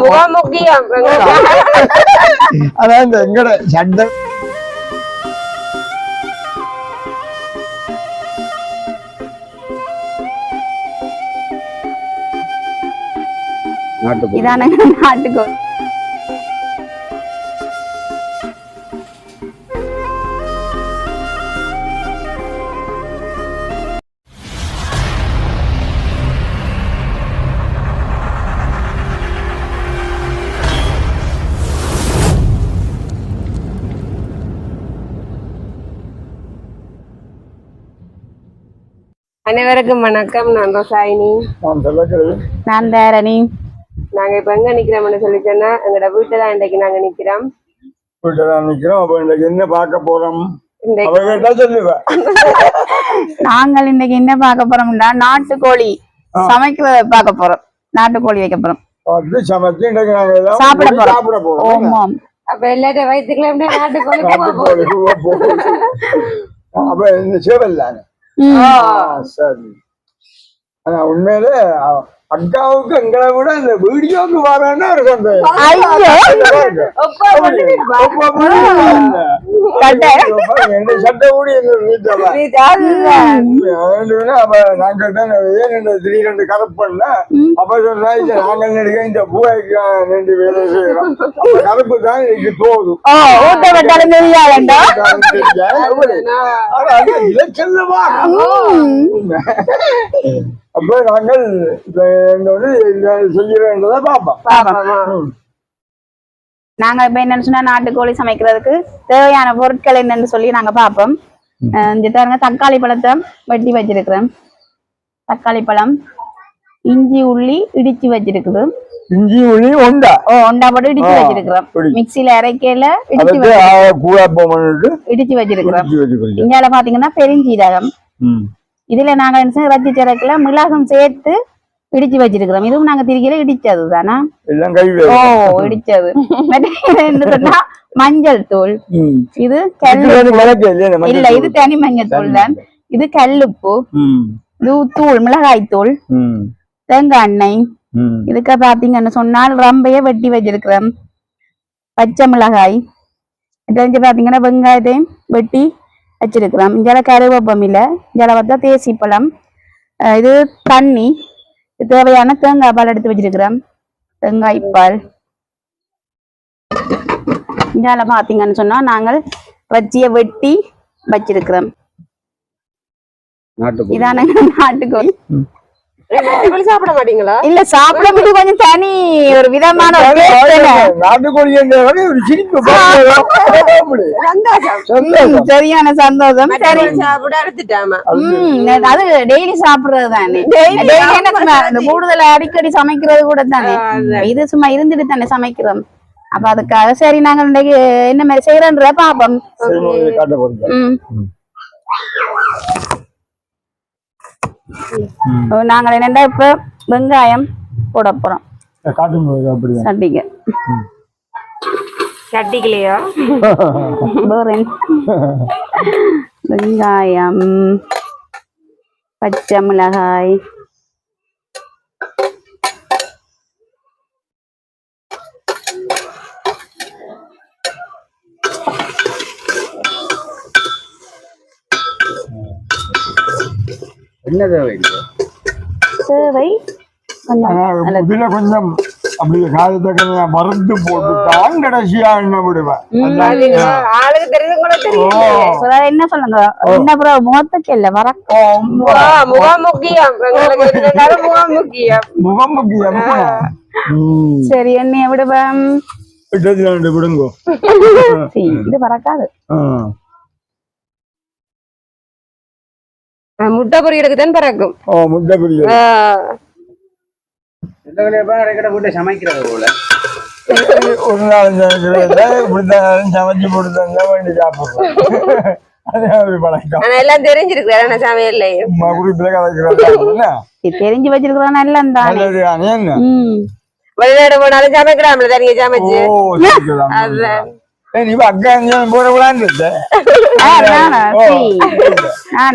முகம் முக்கியம் அதான் இந்த எங்கட அனைவருக்கும் வணக்கம். நான் ரோசாயினி நான் சொல்லக்கிறது நான் தாரணி நாங்க இப்ப எங்க நிக்கிறோம்னு சொல்லி சொன்னா எங்களோட வீட்டுல தான் இன்றைக்கு நாங்க நிக்கிறோம். வீட்டுல தான் நிக்கிறோம். அப்ப இன்னைக்கு என்ன பார்க்க போறோம்? நாங்கள் இன்னைக்கு என்ன பார்க்க போறோம்னா நாட்டுக்கோழி சமைக்கிறத பார்க்க போறோம். நாட்டுக்கோழி வைக்க போறோம். இன்னைக்கு சாப்பிட. சாப்பிட அப்ப வயிற்றுக்குள்ள நாட்டுக்கோழி. அப்ப சேவல் தானே சரி. ஆனா உண்மையிலே அக்காவுக்கு எங்களை விட இந்த வீடியோக்கு வரேன்னா. என்ன சட்டை கூடி எங்க வீட்டுல நான் கேட்டேன் ஏன் திடீரென்று கரெக்ட் பண்ண அப்ப சொன்னா இது நாங்கள் நடிக்க இந்த பூவைக்கு ரெண்டு வேலை செய்யறோம். கருப்பு தான் எனக்கு ஆனா. அப்ப நாங்கள் செய்யறதை பார்ப்போம். நாங்க இப்ப என்னன்னு சொன்னா நாட்டுக்கோழி சமைக்கிறதுக்கு தேவையான பொருட்கள் என்னன்னு சொல்லி நாங்க பார்ப்போம். இங்க பாருங்க தக்காளி பழத்தை வெட்டி வச்சிருக்கிறேன் தக்காளி பழம் இஞ்சி உள்ளி இடிச்சு வச்சிருக்குது. இஞ்சி உள்ளி உண்டா ஓ ஒண்டா போட்டு இடிச்சு வச்சிருக்கிறோம். மிக்சியில அரைக்கையில இடிச்சு இடிச்சு வச்சிருக்கிறோம். இந்தியால பாத்தீங்கன்னா பெருஞ்சீரகம். இதுல நாங்க என்ன இறைச்சி சிறக்குல மிளகும் சேர்த்து இடிச்சு வச்சிருக்கிறோம் இதுவும் நாங்க திரிக்கையில இடிச்சது தானா ஓ. இடிச்சது சொன்னா மஞ்சள் தூள். இது இல்ல. இது தனி மஞ்சள் தூள் தான் இது கல்லுப்பு. இது தூள் மிளகாய் தூள். தேங்காய் எண்ணெய். இதுக்கு பாத்தீங்கன்னு சொன்னால் ரம்பைய வெட்டி வச்சிருக்கிறோம் பச்சை மிளகாய் தெரிஞ்சு பாத்தீங்கன்னா வெங்காயத்தையும் வெட்டி வச்சிருக்கிறோம். இங்கே கருவேப்பம் இல்லை. இங்கே பார்த்தா தேசி பழம். இது தண்ணி. தேவையான தேங்காய் பால் எடுத்து வச்சிருக்கிறோம். தேங்காய் பால். இங்கே பாத்தீங்கன்னு சொன்னா நாங்கள் வச்சிய வெட்டி வச்சிருக்கிறோம். இதான நாட்டுக்கோழி. சாப்பிட மாட்டீங்களா? இல்ல சாப்பிடும் இது கொஞ்சம் தனி ஒரு விதமான சரியான சந்தோஷம். சரி. சாப்பிட அது டெய்லி சாப்பிடுறது தானே. டெய்லி கூடுதல் அடிக்கடி சமைக்கிறது கூட தானே. இது சும்மா இருந்துட்டு தானே சமைக்கிறோம். அப்ப அதுக்காக சரி நாங்க இன்னைக்கு என்ன மாதிரி செய்யறோன்ற பாப்போம். சரி, இதை காட்ட போறீங்க. ம். ஓ, நாங்க என்னண்டா இப்ப வெங்காயம் போட போறோம் இதை காட்டுங்க இது அப்படிதான். சட்டிக்கு சட்டிக்கலையா போறேன் வெங்காயம் பச்சை மிளகாய் என்ன தேவை ஆனா, இதுல கொஞ்சம் அப்படி மருந்து போட்டு தான் கடைசியா விடுவேன் என்ன சொல்லுங்க என்ன அப்புறம் முகத்துக்கு இல்ல வரக்கும் முகம் முக்கியம் எங்களுக்கு என்னன்னாலும் முகம் முக்கியம் முகம் முக்கியம் ம். சரி எண்ணெய விடுவேன். விடுங்கோ. சீ, இது பறக்காது முட்டை பொரியலுக்கு தான் பிறக்கும். ஓ முட்டை பிரியம் வீட்டை சமைக்கிறது போல. ஒரு நாள் சமைக்கிறத இப்படித்தான் சமைச்சு போட்டு வேண்டி சாப்பிடுறோம். அதே ஒரு பழக்கம். ஆனா எல்லாம் தெரிஞ்சிருக்கு சமையல்லையும் குறிப்பில தெரிஞ்சு வச்சிருக்கிறோம் தானே. வெளிநாடு போனாலும் சமைக்கிறாம்ல தனியா சமைச்சு. அக்கா எங்கேயும் போட விடான்னு ஆ, நானா?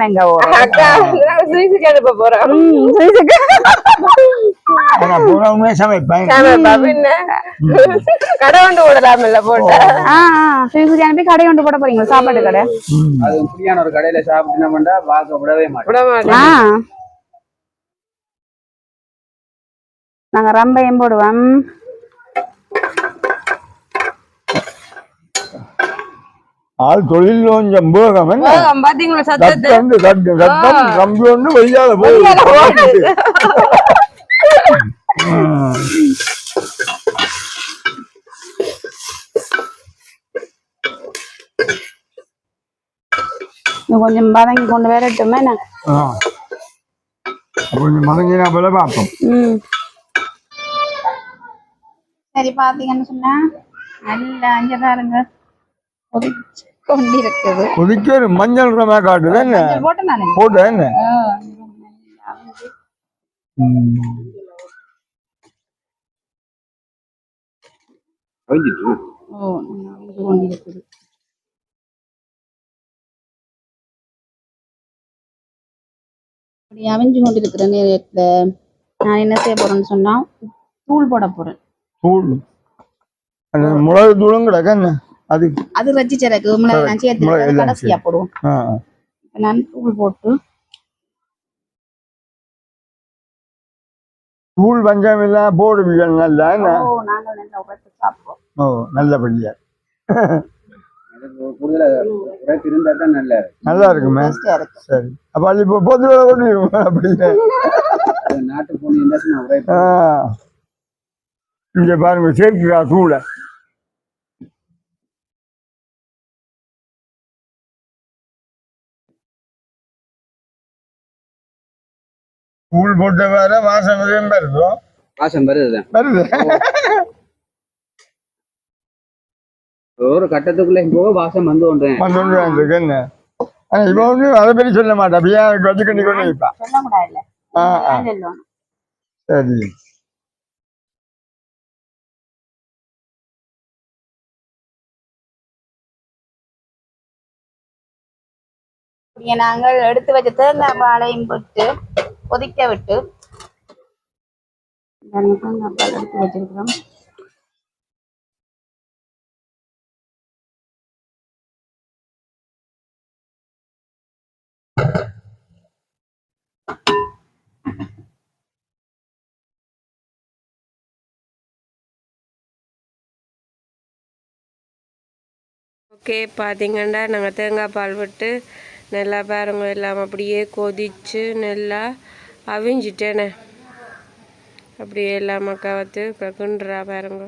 எங்க அக்கா போறோம் உண்மையை சமைப்பேன் பின்ன கடை கொண்டு விடலாம் இல்ல போட்டா சுவிஸுக்கு அனுப்பி கடை கொண்டு போட போறீங்களா சாப்பாட்டு கடை அது ஒரு கடையில சாப்பிட்டு பண்ணா விடவே ஆ நாங்க ரம்பையும் போடுவோம் ஆள் தொழில் கொஞ்சம் போகம் என்ன? போகம், பாத்தீங்களா சத்தத்தை? சத்தம் சத்தம் சத்தம் கம்பி ஒன்று வெளியால வெளியால போகுது. போகுது. இன்னும் கொஞ்சம் வதங்கி கொண்டு வரட்டுமே. கொஞ்சம் மதங்கினா போல பார்ப்போம். சரி பாத்தீங்கன்னு சொன்னா நல்ல அஞ்சு பாருங்க. கொதிச்சு கொண்டிருக்குது கொதிக்க மஞ்சள் ரமா காட்டுது என்ன? போட்டு நான் போட்டு என்ன? ம். அவிஞ்சிட்டு ஓ அஞ்சு கொண்டிருக்குது. அப்படி அவிஞ்சு கொண்டிருக்கிற நேரத்துல நான் என்ன செய்ய போறேன்னு சொன்னா தூள் போட போறேன். தூள்? மிளகு தூளும் கிடக்கு என்ன? அது அது வச்சு சிறகு கடைசியா போடுவோம். நான் தூள் போட்டு தூள் பஞ்சம் இல்ல ஓ நாங்கள் நல்லா ஓ நல்லபடியா. நல்லா இருக்கும்? சரி. அப்ப அது இப்போ ஆ. இங்க பாருங்க சேர்க்கிறா தூளை. தூள் போட்ட வேற வாசம் எதுவும் வருதோ வாசம் வருதுதான் வருது ஒரு கட்டத்துக்குள்ள போக வாசம் வந்து ஆனா இவ ஒண்ணு அதை பற்றி சொல்ல மாட்டா அப்படியே வச்சு கண்ணி கொண்டு வைப்பா ஆ ஆ சரி நாங்கள் எடுத்து வச்ச தேங்காய் பாலையும் போட்டு கொதிக்க விட்டு எடுத்து வச்சிருக்கிறோம். ஓகே பார்த்தீங்கன்னா நாங்கள் தேங்காய் பால் விட்டு நல்லா பாருங்க எல்லாம் அப்படியே கொதிச்சு நல்லா அவிஞ்சிட்டேனே. அப்படியே எல்லாம் மக்காவத்து இப்போ கிண்டுறா பாருங்க.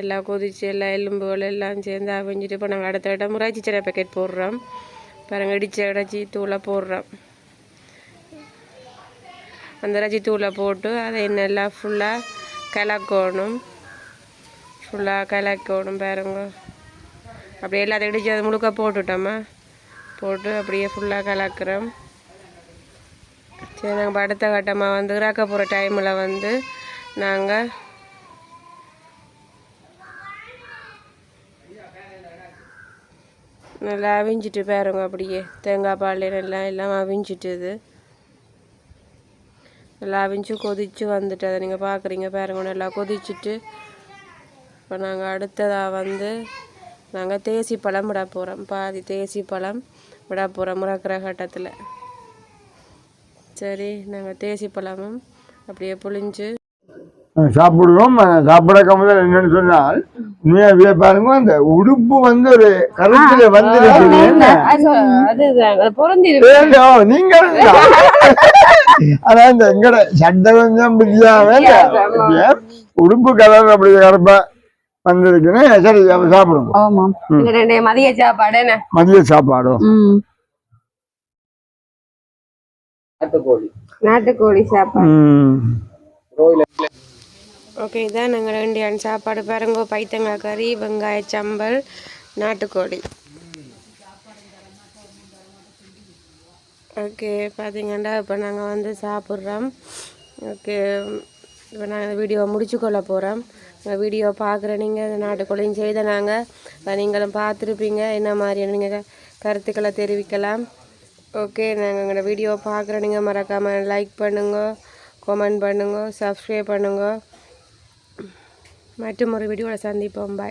எல்லாம் கொதிச்சு எல்லாம் எலும்புகள் எல்லாம் சேர்ந்து அவிஞ்சிட்டு இப்போ நாங்கள் அடுத்த இடம் முறாச்சி சிறை பேக்கெட் போடுறோம். பாருங்கள் இடிச்ச அடைச்சி தூளை போடுறோம். அந்த இறைச்சி தூளை போட்டு அதை நல்லா ஃபுல்லாக கலக்கணும். ஃபுல்லாக கலக்கணும் பாருங்க. அப்படியே எல்லாத்தையும் இடிச்சு அதை முழுக்க போட்டுட்டோமா? போட்டு அப்படியே ஃபுல்லாக கலக்கிறோம். சரி நாங்கள் அடுத்த கட்டமாக வந்து இறக்க போகிற டைமில் வந்து நாங்கள் நல்லா அவிஞ்சிட்டு பாருங்க அப்படியே. தேங்காய் பால் நல்லா எல்லாம் அவிஞ்சிட்டுது. நல்லா அவிஞ்சு கொதிச்சு வந்துட்டு அதை நீங்கள் பார்க்குறீங்க பாருங்க. நல்லா கொதிச்சுட்டு இப்போ நாங்கள் அடுத்ததாக வந்து நாங்கள் தேசி பழம் விட போகிறோம் பாதி தேசி பழம் விட போகிறோம் முறக்கிற கட்டத்தில். சரி நாங்கள் தேசி பழமும் அப்படியே புளிஞ்சு சாப்பிடுவோம் அஹ் சாப்பிடக்க முதல் என்னன்னு சொன்னால் உண்மையா பாருங்க அந்த உடுப்பு வந்து ஒரு கருத்துல வந்து நீங்க ஆனா இந்த எங்கட சட்டை கொஞ்சம் உடுப்பு கலர் அப்படி கருப்பா வந்திருக்குன்னு சரி சாப்பிடுவோம். ஆமாம் ரெண்டு மதிய சாப்பாடு என்ன? மதிய சாப்பாடும் ம். நாட்டுக்கோழி. நாட்டுக்கோழி சாப்பாடு. ஓகே இதான் நாங்கள் ரெண்டியான சாப்பாடு. பாருங்க பைத்தங்காய் கறி வெங்காய சம்பல் நாட்டுக்கோழி. ஓகே பார்த்தீங்கன்னா இப்போ நாங்கள் வந்து சாப்பிட்றோம். ஓகே இப்போ நாங்கள் வீடியோவை முடிச்சுக்கொள்ள போகிறோம் இந்த வீடியோ பார்க்குற நீங்கள் இந்த நாட்டுக்குள்ளையும் செய்த நாங்கள் நீங்களும் பார்த்துருப்பீங்க. என்ன மாதிரியான நீங்கள் கருத்துக்களை தெரிவிக்கலாம். ஓகே நாங்கள் எங்களோட வீடியோ பார்க்குற நீங்கள் மறக்காமல் லைக் பண்ணுங்க கமெண்ட் பண்ணுங்க சப்ஸ்கிரைப் பண்ணுங்க. மற்றும் ஒரு வீடியோவில் சந்திப்போம். பாய்